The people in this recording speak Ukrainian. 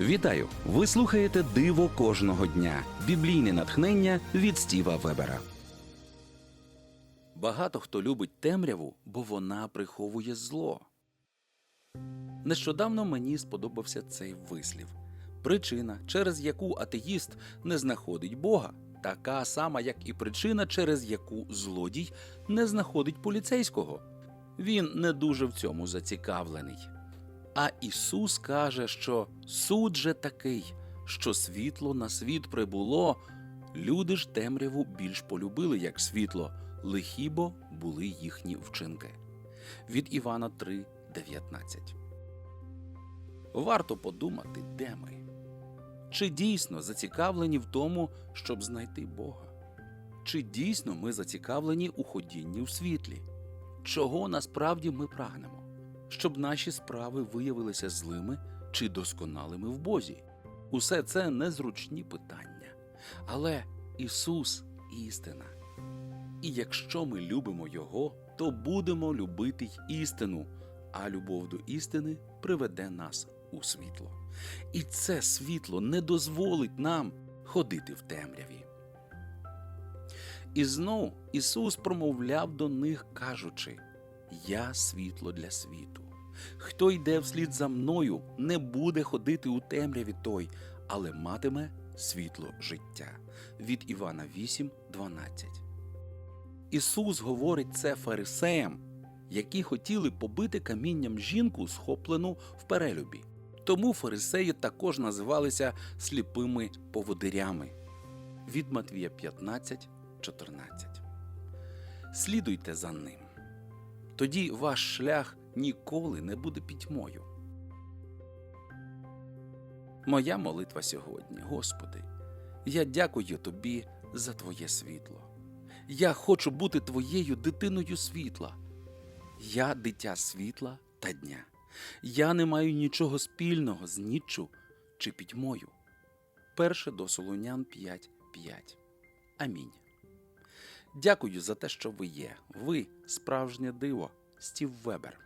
Вітаю! Ви слухаєте Диво кожного дня. Біблійне натхнення від Стіва Вебера. Багато хто любить темряву, бо вона приховує зло. Нещодавно мені сподобався цей вислів. Причина, через яку атеїст не знаходить Бога, така сама, як і причина, через яку злодій не знаходить поліцейського. Він не дуже в цьому зацікавлений. А Ісус каже, що суд же такий, що світло на світ прибуло, люди ж темряву більш полюбили, як світло, лихі бо були їхні вчинки. Від Івана 3, 19. Варто подумати, де ми. Чи дійсно зацікавлені в тому, щоб знайти Бога? Чи дійсно ми зацікавлені у ходінні у світлі? Чого насправді ми прагнемо? Щоб наші справи виявилися злими чи досконалими в Бозі? Усе це незручні питання. Але Ісус істина. І якщо ми любимо Його, то будемо любити й істину, а любов до істини приведе нас у світло. І це світло не дозволить нам ходити в темряві. І знов Ісус промовляв до них, кажучи: Я світло для світу. Хто йде вслід за мною, не буде ходити у темряві той, але матиме світло життя. Від Івана 8, 12. Ісус говорить це фарисеям, які хотіли побити камінням жінку, схоплену в перелюбі. Тому фарисеї також називалися сліпими поводирями. Від Матвія 15, 14. Слідуйте за ним. Тоді ваш шлях ніколи не буде пітьмою. Моя молитва сьогодні, Господи, я дякую Тобі за Твоє світло. Я хочу бути Твоєю дитиною світла. Я дитя світла та дня. Я не маю нічого спільного з ніччю чи пітьмою. Перше до Солонян 5.5. Амінь. Дякую за те, що ви є. Ви справжнє диво. Стів Вебер.